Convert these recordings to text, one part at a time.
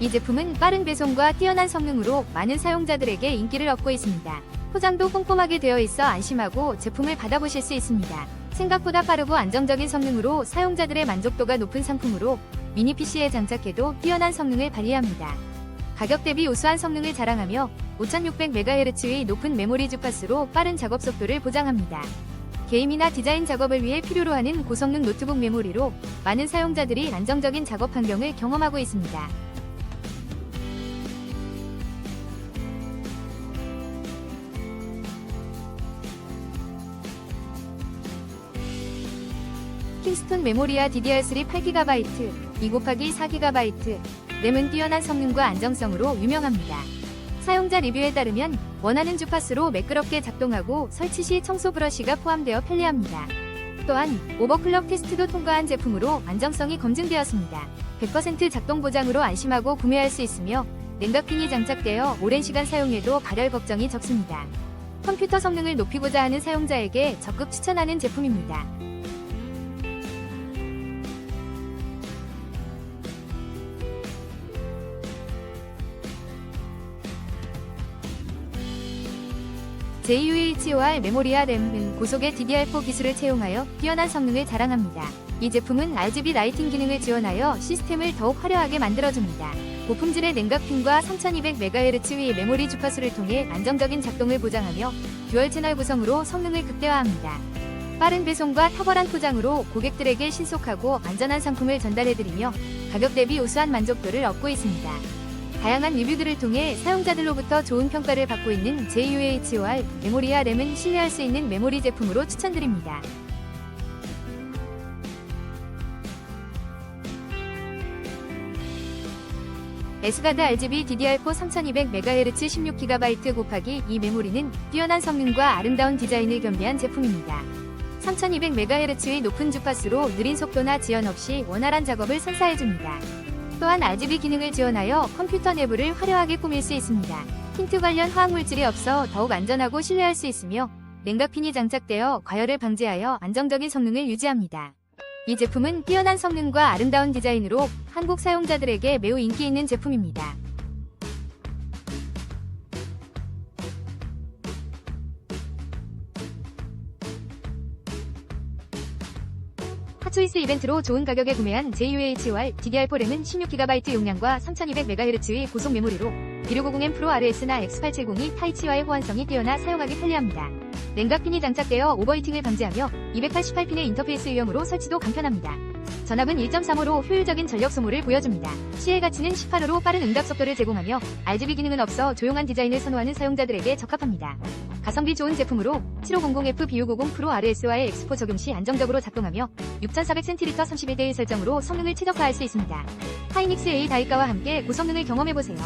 이 제품은 빠른 배송과 뛰어난 성능으로 많은 사용자들에게 인기를 얻고 있습니다. 포장도 꼼꼼하게 되어 있어 안심하고 제품을 받아보실 수 있습니다. 생각보다 빠르고 안정적인 성능으로 사용자들의 만족도가 높은 상품으로 미니 PC에 장착해도 뛰어난 성능을 발휘합니다. 가격 대비 우수한 성능을 자랑하며 5600MHz의 높은 메모리 주파수로 빠른 작업 속도를 보장합니다. 게임이나 디자인 작업을 위해 필요로 하는 고성능 노트북 메모리로 많은 사용자들이 안정적인 작업 환경을 경험하고 있습니다. 킹스톤 메모리와 DDR3 8GB, 2 곱하기 4GB, 램은 뛰어난 성능과 안정성으로 유명합니다. 사용자 리뷰에 따르면 원하는 주파수로 매끄럽게 작동하고 설치 시 청소 브러쉬가 포함되어 편리합니다. 또한 오버클럭 테스트도 통과한 제품으로 안정성이 검증되었습니다. 100% 작동 보장으로 안심하고 구매할 수 있으며 냉각핀이 장착되어 오랜 시간 사용해도 발열 걱정이 적습니다. 컴퓨터 성능을 높이고자 하는 사용자에게 적극 추천하는 제품입니다. JUHOR 메모리와 램은 고속의 DDR4 기술을 채용하여 뛰어난 성능을 자랑합니다. 이 제품은 RGB 라이팅 기능을 지원하여 시스템을 더욱 화려하게 만들어줍니다. 고품질의 냉각핀과 3200MHz의 메모리 주파수를 통해 안정적인 작동을 보장하며 듀얼 채널 구성으로 성능을 극대화합니다. 빠른 배송과 탁월한 포장으로 고객들에게 신속하고 안전한 상품을 전달해드리며 가격 대비 우수한 만족도를 얻고 있습니다. 다양한 리뷰들을 통해 사용자들로부터 좋은 평가를 받고 있는 JUHOR 메모리와 램은 신뢰할 수 있는 메모리 제품으로 추천드립니다. S가드 RGB DDR4 3200MHz 16GB 곱하기 이 메모리는 뛰어난 성능과 아름다운 디자인을 겸비한 제품입니다. 3200MHz의 높은 주파수로 느린 속도나 지연 없이 원활한 작업을 선사해줍니다. 또한 RGB 기능을 지원하여 컴퓨터 내부를 화려하게 꾸밀 수 있습니다. 틴트 관련 화학물질이 없어 더욱 안전하고 신뢰할 수 있으며 냉각핀이 장착되어 과열을 방지하여 안정적인 성능을 유지합니다. 이 제품은 뛰어난 성능과 아름다운 디자인으로 한국 사용자들에게 매우 인기 있는 제품입니다. 핫초이스 이벤트로 좋은 가격에 구매한 JUHOR DDR4 램은 16GB 용량과 3200MHz의 고속 메모리로 1650M 프로 RS나 X870이 타이치와의 호환성이 뛰어나 사용하기 편리합니다. 냉각핀이 장착되어 오버히팅을 방지하며 288핀의 인터페이스 유형으로 설치도 간편합니다. 전압은 1.35로 효율적인 전력 소모를 보여줍니다. CL 가치는 18호로 빠른 응답 속도를 제공하며 RGB 기능은 없어 조용한 디자인을 선호하는 사용자들에게 적합합니다. 가성비 좋은 제품으로 7500F B650 프로 RS와의 엑스포 적용 시 안정적으로 작동하며 6400cm 31대1 설정으로 성능을 최적화할 수 있습니다. 하이닉스 A 다이가와 함께 고성능을 경험해보세요.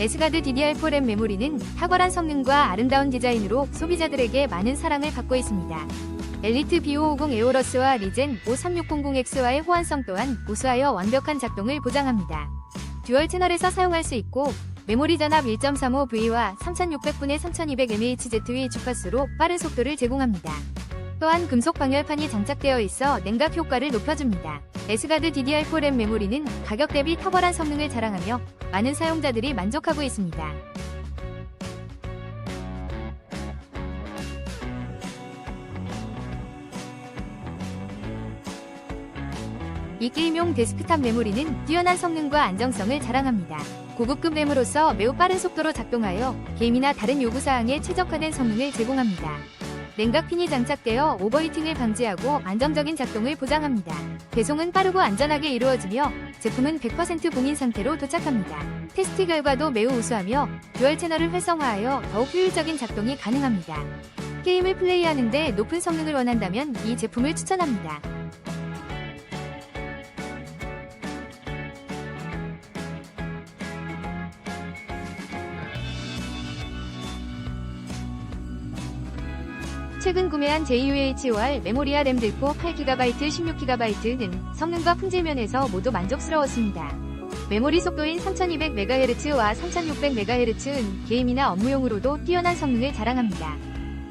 S가드 DDR4 램 메모리는 탁월한 성능과 아름다운 디자인으로 소비자들에게 많은 사랑을 받고 있습니다. 엘리트 B550 에오러스와 리젠 53600X와의 호환성 또한 우수하여 완벽한 작동을 보장합니다. 듀얼 채널에서 사용할 수 있고 메모리 전압 1.35V와 3600분의 3200mHz의 주파수로 빠른 속도를 제공합니다. 또한 금속 방열판이 장착되어 있어 냉각 효과를 높여줍니다. S가드 DDR4 램 메모리는 가격 대비 탁월한 성능을 자랑하며 많은 사용자들이 만족하고 있습니다. 이 게임용 데스크탑 메모리는 뛰어난 성능과 안정성을 자랑합니다. 고급급 램으로서 매우 빠른 속도로 작동하여 게임이나 다른 요구사항에 최적화된 성능을 제공합니다. 냉각핀이 장착되어 오버히팅을 방지하고 안정적인 작동을 보장합니다. 배송은 빠르고 안전하게 이루어지며 제품은 100% 봉인 상태로 도착합니다. 테스트 결과도 매우 우수하며 듀얼 채널을 활성화하여 더욱 효율적인 작동이 가능합니다. 게임을 플레이하는데 높은 성능을 원한다면 이 제품을 추천합니다. 최근 구매한 JUHOR 메모리와 램 들포 8GB, 16GB는 성능과 품질 면에서 모두 만족스러웠습니다. 메모리 속도인 3200MHz와 3600MHz는 게임이나 업무용으로도 뛰어난 성능을 자랑합니다.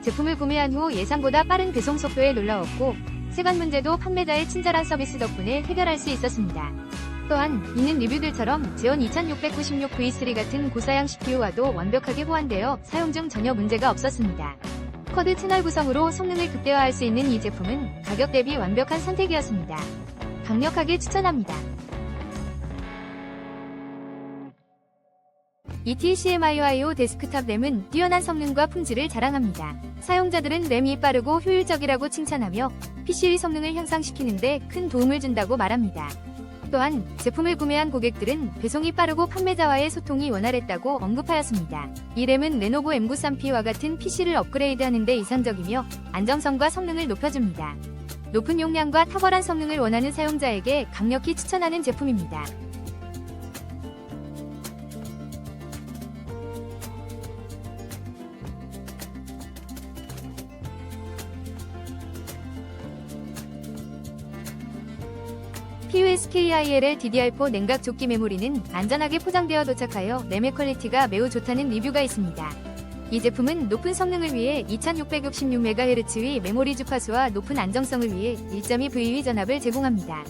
제품을 구매한 후 예상보다 빠른 배송 속도에 놀라웠고 세관 문제도 판매자의 친절한 서비스 덕분에 해결할 수 있었습니다. 또한 있는 리뷰들처럼 제온 2696V3 같은 고사양 CPU와도 완벽하게 호환되어 사용 중 전혀 문제가 없었습니다. 쿼드 채널 구성으로 성능을 극대화할 수 있는 이 제품은 가격 대비 완벽한 선택이었습니다. 강력하게 추천합니다. 이 TCMIO 데스크탑 램은 뛰어난 성능과 품질을 자랑합니다. 사용자들은 램이 빠르고 효율적이라고 칭찬하며 PC의 성능을 향상시키는데 큰 도움을 준다고 말합니다. 또한 제품을 구매한 고객들은 배송이 빠르고 판매자와의 소통이 원활했다고 언급하였습니다. 이 램은 레노버 M93P와 같은 PC를 업그레이드하는 데 이상적이며 안정성과 성능을 높여줍니다. 높은 용량과 탁월한 성능을 원하는 사용자에게 강력히 추천하는 제품입니다. PUSKILL DDR4 냉각 조끼 메모리는 안전하게 포장되어 도착하여 램의 퀄리티가 매우 좋다는 리뷰가 있습니다. 이 제품은 높은 성능을 위해 2666MHz의 메모리 주파수와 높은 안정성을 위해 1.2VV 전압을 제공합니다.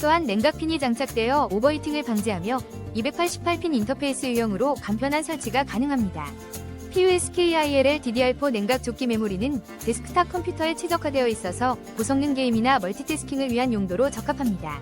또한 냉각핀이 장착되어 오버히팅을 방지하며 288핀 인터페이스 유형으로 간편한 설치가 가능합니다. PUSKILL DDR4 냉각 조끼 메모리는 데스크탑 컴퓨터에 최적화되어 있어서 고성능 게임이나 멀티태스킹을 위한 용도로 적합합니다.